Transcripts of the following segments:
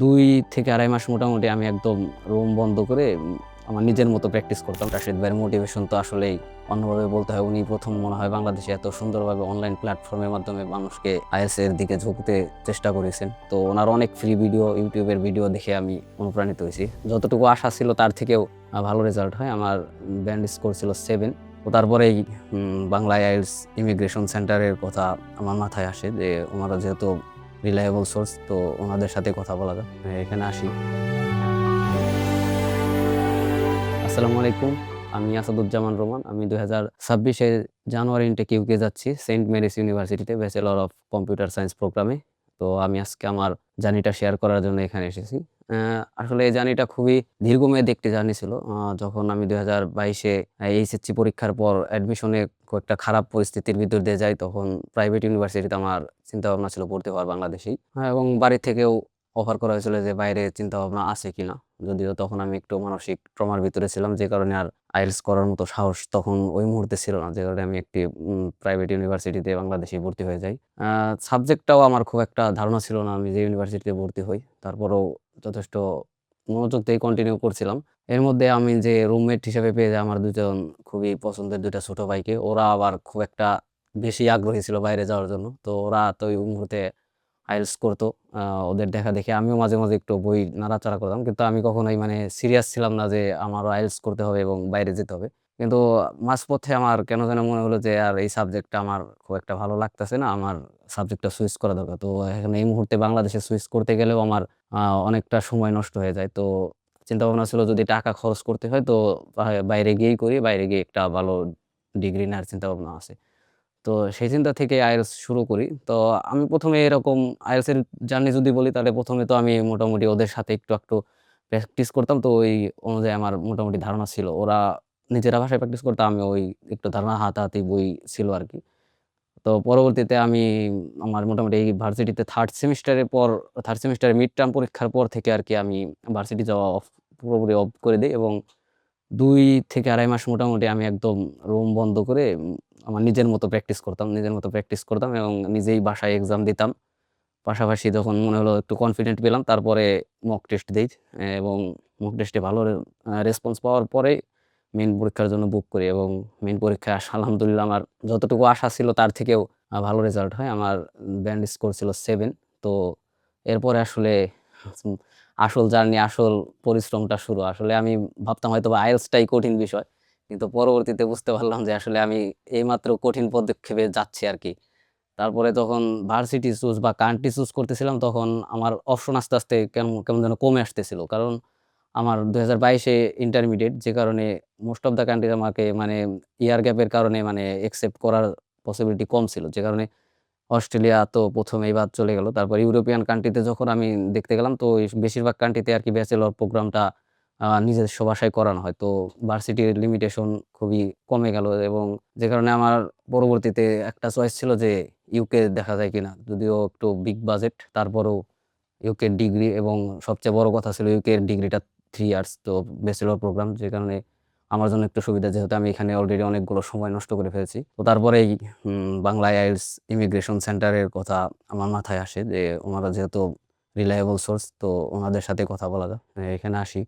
দুই থেকে আড়াই মাস মোটামুটি আমি একদম রুম বন্ধ করে আমার নিজের মতো প্র্যাকটিস করতাম। রাশিদ ভাইয়ের মোটিভেশন তো আসলেই অন্যভাবে বলতে হয়, উনি প্রথম মনে হয় বাংলাদেশে এত সুন্দরভাবে অনলাইন প্ল্যাটফর্মের মাধ্যমে মানুষকে আইএস এর দিকে ঝুঁকতে চেষ্টা করেছেন। তো ওনার অনেক ফ্রি ভিডিও ইউটিউবের ভিডিও দেখে আমি অনুপ্রাণিত হয়েছি। যতটুকু আশা ছিল তার থেকেও ভালো রেজাল্ট হয়। আমার ব্যান্ড স্কোর ছিল সেভেন তো তারপরেই বাংলা আইএলস ইমিগ্রেশন সেন্টারের কথা আমার মাথায় আসে যে, ওনারা যেহেতু রিলায়েবল সোর্স তো ওনাদের সাথে কথা বলা যায় হ্যাঁ, এখানে আসি। আসসালামু আলাইকুম আমি আসাদুজ্জামান রোমান। আমি দুই হাজার ছাব্বিশে জানুয়ারি ইন্টেক ইউকে যাচ্ছি সেন্ট মেরিস ইউনিভার্সিটিতে ব্যাচেলর অফ কম্পিউটার সায়েন্স প্রোগ্রামে। তো আমি আজকে আমার জার্নিটা শেয়ার করার জন্য এখানে এসেছি। আসলে এই জার্নিটা খুবই দীর্ঘমেয়াদী একটি জার্নি ছিল। যখন আমি দুই হাজার বাইশে এইচএসসি পরীক্ষার পর অ্যাডমিশনে একটা খারাপ পরিস্থিতির ভিতর দিয়ে যাই তখন প্রাইভেট ইউনিভার্সিটিতে আমার চিন্তা ভাবনা ছিল পড়তে হওয়ার বাংলাদেশেই। হ্যাঁ, এবং বাড়ি থেকেও অফার করা হয়েছিল যে বাইরে চিন্তা ভাবনা আছে কিনা। যদিও তখন আমি একটু মানসিক ট্রমার ভিতরে ছিলাম, যে কারণে আর আইএলস করার মতো সাহস তখন ওই মুহূর্তে ছিল না, যে কারণে আমি একটি প্রাইভেট ইউনিভার্সিটিতে বাংলাদেশে ভর্তি হয়ে যাই। সাবজেক্টটাও আমার খুব একটা ধারণা ছিল না, আমি যে ইউনিভার্সিটিতে ভর্তি হই, তারপরেও যথেষ্ট মনোযোগ দিয়ে কন্টিনিউ করছিলাম। এর মধ্যে আমি যে রুমমেট হিসেবে পেয়ে যাই, আমার দুজন খুবই পছন্দের দুইটা ছোট ভাইকে, ওরা আবার খুব একটা বেশি আগ্রহী ছিল বাইরে যাওয়ার জন্য, তো ওরা তো ওই মুহূর্তে আইএলস করতো ওদের দেখা দেখে আমিও মাঝে মাঝে একটু বই নাড়াচাড়া করতাম। কিন্তু আমি কখনোই মানে সিরিয়াস ছিলাম না যে আমারও আইএলস করতে হবে এবং বাইরে যেতে হবে। কিন্তু মাঝপথে আমার কেন যেন মনে হলো যে, আর এই সাবজেক্টটা আমার খুব একটা ভালো লাগতেছে না, আমার সাবজেক্টটা সুইচ করা দরকার। তো এখানে এই মুহূর্তে বাংলাদেশে সুইচ করতে গেলেও আমার অনেকটা সময় নষ্ট হয়ে যায়। তো চিন্তা ভাবনা ছিল যদি টাকা খরচ করতে হয়, তো বাইরে গিয়েই করি, বাইরে গিয়ে একটা ভালো ডিগ্রি নেওয়ার চিন্তা ভাবনা আছে। তো সেই চিন্তা থেকে আইএলস শুরু করি। তো আমি প্রথমে এরকম আইএলস এর জার্নি যদি বলি, তাহলে প্রথমে তো আমি মোটামুটি ওদের সাথে একটু একটু প্র্যাকটিস করতাম। তো ওই অনুযায়ী আমার মোটামুটি ধারণা ছিল। ওরা নিজেরা ভাষায় প্র্যাকটিস করতাম আমি ওই একটু ধারণা, হাতাহাতি বই ছিল আর কি। তো পরবর্তীতে আমি আমার মোটামুটি এই ভার্সিটিতে থার্ড সেমিস্টারের পর থার্ড সেমিস্টারের মিড টার্ম পরীক্ষার পর থেকে আর কি আমি ভার্সিটি যাওয়া অফ পুরোপুরি অফ করে দিই এবং দুই থেকে আড়াই মাস মোটামুটি আমি একদম রুম বন্ধ করে আমার নিজের মতো প্র্যাকটিস করতাম, নিজের মতো প্র্যাকটিস করতাম এবং নিজেই বাসায় এক্সাম দিতাম। পাশাপাশি যখন মনে হলো একটু কনফিডেন্ট পেলাম, তারপরে মক টেস্ট দিই এবং মক টেস্টে ভালো রেসপন্স পাওয়ার পরে মেন পরীক্ষার জন্য বুক করি এবং মেন পরীক্ষায় আলহামদুলিল্লাহ আমার যতটুকু আশা ছিল তার থেকেও ভালো রেজাল্ট হয়। আমার ব্যান্ড স্কোর ছিল সেভেন তো এরপরে আসলে আসল জার্নি, আসল পরিশ্রমটা শুরু। আসলে আমি ভাবতাম হয়তো বা আইএলসটাই কঠিন বিষয়, কিন্তু পরবর্তীতে বুঝতে পারলাম যে আসলে আমি এইমাত্র কঠিন পদক্ষেপে যাচ্ছি আর কি তারপরে তখন ভার্সিটি চুজ বা কান্ট্রি চুজ করতেছিলাম, তখন আমার অপশন আস্তে আস্তে কেমন কেমন যেন কমে আসতেছিল। কারণ আমার দু হাজার বাইশে ইন্টারমিডিয়েট যে কারণে মোস্ট অফ দ্য কান্ট্রি আমাকে মানে ইয়ার গ্যাপের কারণে মানে একসেপ্ট করার পসিবিলিটি কম ছিল। যে কারণে অস্ট্রেলিয়া তো প্রথমেই বাদ চলে গেল। তারপর ইউরোপিয়ান কান্ট্রিতে যখন আমি দেখতে গেলাম, তো বেশিরভাগ কান্ট্রিতে আর কি ব্যাচেলর প্রোগ্রামটা নিজস্ব ভাষায় করানো হয়। তো ভার্সিটির লিমিটেশন খুবই কমে গেল এবং যে কারণে আমার পরবর্তীতে একটা চয়েস ছিল যে ইউকে দেখা যায় কিনা। যদিও একটু বিগ বাজেট তারপরও ইউকে ডিগ্রি এবং সবচেয়ে বড় কথা ছিল ইউকে ডিগ্রিটা থ্রি ইয়ার্স তো ব্যাচেলর প্রোগ্রাম যে কারণে আমার জন্য একটু সুবিধা যেহেতু আমি এখানে অলরেডি অনেকগুলো সময় নষ্ট করে ফেলেছি। তো তারপরেই উম, বাংলা আইএলস ইমিগ্রেশন সেন্টারের কথা আমার মাথায় আসে যে ওনারা যেহেতু রিলায়েবল সোর্স তো ওনাদের সাথে কথা বলা যায় হ্যাঁ, এখানে আসি।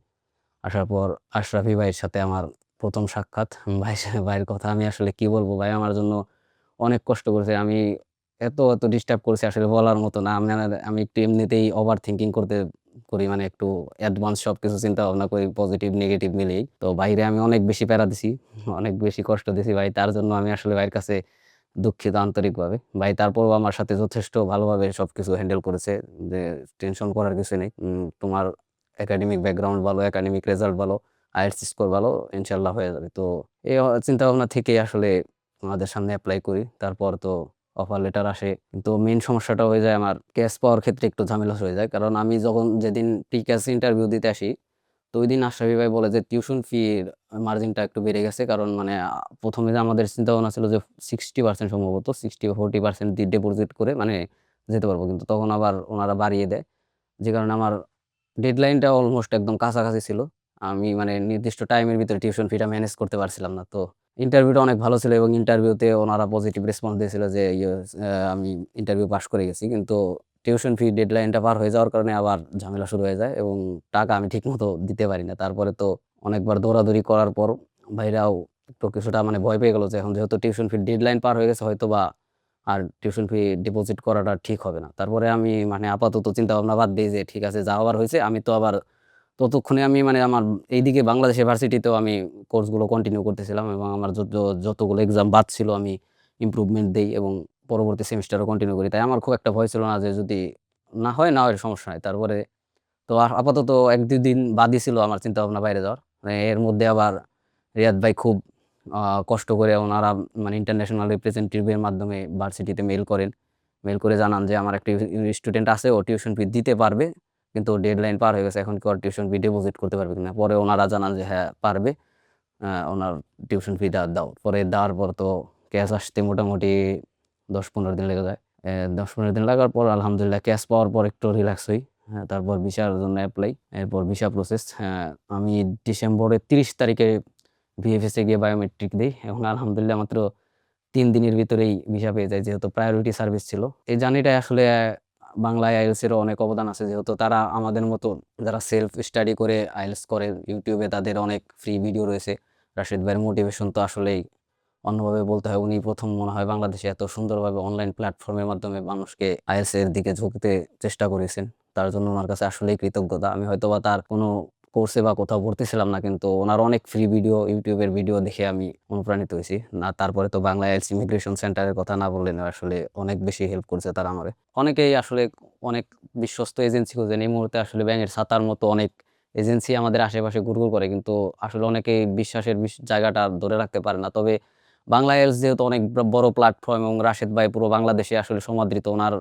আসার পর আশরাফি ভাইয়ের সাথে আমার প্রথম সাক্ষাৎ। ভাই ভাইয়ের কথা আমি আসলে কি বলব? ভাই আমার জন্য অনেক কষ্ট করেছে। আমি এত এত ডিস্টার্ব করেছি আসলে বলার মতো না। আমি আমি একটু এমনিতেই ওভার থিঙ্কিং করতে করি মানে একটু অ্যাডভান্স সব কিছু চিন্তা ভাবনা করি পজিটিভ নেগেটিভ মিলেই। তো বাইরে আমি অনেক বেশি প্যারা দিছি, অনেক বেশি কষ্ট দিছি ভাই। তার জন্য আমি আসলে ভাইয়ের কাছে দুঃখিত আন্তরিকভাবে। ভাই তারপরও আমার সাথে যথেষ্ট ভালোভাবে সবকিছু হ্যান্ডেল করেছে, যে টেনশন করার কিছু নেই। তোমার একাডেমিক ব্যাকগ্রাউন্ড ভালো একাডেমিক রেজাল্ট ভালো আইএলটিএস স্কোর ভালো ইনশাল্লাহ হয়ে যাবে। তো এই চিন্তা ভাবনা থেকেই আসলে আমাদের সামনে অ্যাপ্লাই করি। তারপর তো অফার লেটার আসে। কিন্তু মেইন সমস্যাটা হয়ে যায় আমার ক্যাশ পাওয়ার ক্ষেত্রে একটু ঝামেলা হয়ে যায়। কারণ আমি যখন যেদিন প্রি ক্যাশ ইন্টারভিউ দিতে আসি, তো ওই দিন আশরাফি ভাই বলে যে টিউশন ফির মার্জিনটা একটু বেড়ে গেছে। কারণ মানে প্রথমে যে আমাদের চিন্তা ভাবনা ছিল যে সিক্সটি পার্সেন্ট সম্ভবত সিক্সটি বা ফোর্টি পার্সেন্ট ডিপোজিট করে মানে যেতে পারব। কিন্তু তখন আবার ওনারা বাড়িয়ে দেয়। যে কারণে আমার ডেডলাইনটা অলমোস্ট একদম কাছাকাছি ছিল। আমি মানে নির্দিষ্ট টাইমের ভিতরে টিউশন ফিটা ম্যানেজ করতে পারছিলাম না। তো ইন্টারভিউটা অনেক ভালো ছিল এবং ইন্টারভিউতে ওনারা পজিটিভ রেসপন্স দিয়েছিল যে ইয়ে, আমি ইন্টারভিউ পাস করে গেছি। কিন্তু টিউশন ফি ডেডলাইনটা পার হয়ে যাওয়ার কারণে আবার ঝামেলা শুরু হয়ে যায় এবং টাকা আমি ঠিকমতো দিতে পারি না। তারপরে তো অনেকবার দৌড়াদৌড়ি করার পর ভাইরাও একটু কিছুটা মানে ভয় পেয়ে গেল যে এখন যেহেতু টিউশন ফি ডেডলাইন পার হয়ে গেছে হয়তো বা আর টিউশন ফি ডিপোজিট করাটা ঠিক হবে না। তারপরে আমি মানে আপাতত চিন্তা ভাবনা বাদ দিই যে ঠিক আছে যা হবার হয়েছে। আমি তো আবার ততক্ষণে আমি মানে আমার এইদিকে বাংলাদেশ ভার্সিটিতেও আমি কোর্সগুলো কন্টিনিউ করতেছিলাম এবং আমার যত, যতগুলো এক্সাম বাদ ছিল আমি ইমপ্রুভমেন্ট দিই এবং পরবর্তী সেমিস্টারও কন্টিনিউ করি। তাই আমার খুব একটা ভয় ছিল না যে যদি না হয় না হয় সমস্যা নাই। তারপরে তো আপাতত এক, দুই দিন বাদই ছিল আমার চিন্তা ভাবনা বাইরে যাওয়ার। মানে এর মধ্যে আবার রিয়াদ ভাই খুব কষ্ট করে ওনারা মানে ইন্টারন্যাশনাল রিপ্রেজেন্টেটিভের মাধ্যমে ভার্সিটিতে মেল করেন। মেল করে জানান যে আমার একটা স্টুডেন্ট আছে, ও টিউশন ফি দিতে পারবে। কিন্তু ডেডলাইন পার হয়ে গেছে, এখন কি ওর টিউশন ফি ডিপোজিট করতে পারবে কিনা? পরে ওনারা জানান যে হ্যাঁ পারবে। ওনার টিউশন ফি ফিটা দাও। পরে দেওয়ার পর তো ক্যাশ আসতে মোটামুটি দশ পনেরো দিন লেগে যায়। দশ পনেরো দিন লাগার পর আলহামদুলিল্লাহ ক্যাশ পাওয়ার পর একটু রিল্যাক্স হই। হ্যাঁ তারপর ভিসার জন্য অ্যাপ্লাই এরপর ভিসা প্রসেস হ্যাঁ আমি ডিসেম্বরের তিরিশ তারিখে ভিএফএসে গিয়ে বায়োমেট্রিক দিই। এবং আলহামদুলিল্লাহ মাত্র তিন দিনের ভিতরেই ভিসা পেয়ে যায়, যেহেতু প্রায়োরিটি সার্ভিস ছিল। এই জার্নিটায় আসলে আহ, আইএলসেরও অনেক অবদান আছে যেহেতু তারা আমাদের মতো যারা সেলফ স্টাডি করে আইএলস করে ইউটিউবে তাদের অনেক ফ্রি ভিডিও রয়েছে। রাশিদ ভাইয়ের মোটিভেশন তো আসলেই অন্যভাবে বলতে হয় উনি প্রথম মনে হয় বাংলাদেশে এত সুন্দরভাবে অনলাইন প্ল্যাটফর্মের মাধ্যমে মানুষকে আইএলস এর দিকে ঝুঁকতে চেষ্টা করেছেন। তার জন্য ওনার কাছে আসলেই কৃতজ্ঞতা। আমি হয়তো বা তার কোনো কোর্সে বা কোথাও ভর্তিছিলাম না কিন্তু ওনার অনেক ফ্রি ভিডিও ইউটিউবের ভিডিও দেখে আমি অনুপ্রাণিত হয়েছি। না, তারপরে তো বাংলা এলস ইমিগ্রেশন সেন্টারের কথা না বললে না, আসলে অনেক বেশি হেল্প করছে তারা আমার। অনেকেই আসলে অনেক বিশ্বস্ত এজেন্সি খুঁজেন, এই মুহূর্তে আসলে ব্যাঙের ছাতার মতো অনেক এজেন্সি আমাদের আশেপাশে ঘুরঘুর করে, কিন্তু আসলে অনেকেই বিশ্বাসের জায়গাটা ধরে রাখতে পারে না। তবে বাংলা এলস যেহেতু অনেক বড় প্ল্যাটফর্ম এবং রাশেদ ভাই পুরো বাংলাদেশে আসলে সমাদৃত ওনার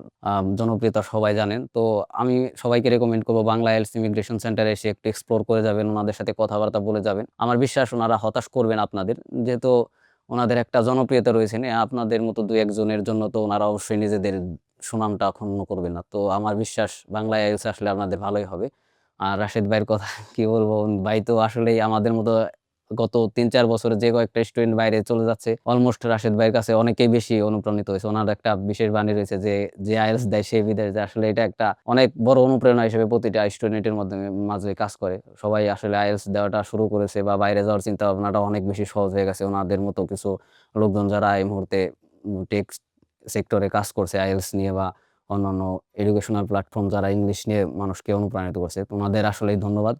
জনপ্রিয়তা সবাই জানেন। তো আমি সবাইকে রেকমেন্ড করব বাংলা এলস ইমিগ্রেশন সেন্টারে এসে একটু এক্সপ্লোর করে যাবেন, ওনাদের সাথে কথাবার্তা বলে যাবেন। আমার বিশ্বাস ওনারা হতাশ করবেন আপনাদের, যেহেতু ওনাদের একটা জনপ্রিয়তা রয়েছে না, আপনাদের মতো দু একজনের জন্য তো ওনারা অবশ্যই নিজেদের সুনামটা ক্ষুণ্ণ করবে না। তো আমার বিশ্বাস বাংলা এলস আসলে আপনাদের ভালোই হবে। আর রাশেদ ভাইয়ের কথা কি বলব, ভাই তো আসলেই আমাদের মতো গত তিন চার বছরে যে কয়েকটা স্টুডেন্ট বাইরে চলে যাচ্ছে অলমোস্ট রাশেদ ভাইয়ের কাছে অনেকেই বেশি অনুপ্রাণিত হয়েছে। ওনার একটা বিশেষ বাণী রয়েছে যে যে আইএলস দেয় সে বিদেশ যায়। আসলে এটা একটা অনেক বড় অনুপ্রেরণা হিসেবে প্রতিটা স্টুডেন্টের মাধ্যমে মাঝে কাজ করে। সবাই আসলে আইএলস দেওয়াটা শুরু করেছে বা বাইরে যাওয়ার চিন্তা ভাবনাটা অনেক বেশি সহজ হয়ে গেছে। ওনাদের মতো কিছু লোকজন যারা এই মুহূর্তে টেক সেক্টরে কাজ করছে আইএলস নিয়ে বা অন্যান্য এডুকেশনাল প্ল্যাটফর্ম যারা ইংলিশ নিয়ে মানুষকে অনুপ্রাণিত করছে, ওনাদের আসলেই ধন্যবাদ।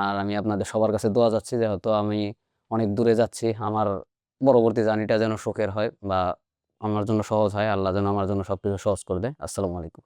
আর আমি আপনাদের সবার কাছে দোয়া যাচ্ছি যেহেতু আমি অনেক দূরে যাচ্ছি। আমার পরবর্তী জার্নিটা যেন সুখের হয় বা আমার জন্য সহজ হয়। আল্লাহ যেন আমার জন্য সবকিছু সহজ করে দেয়। আসসালামু আলাইকুম।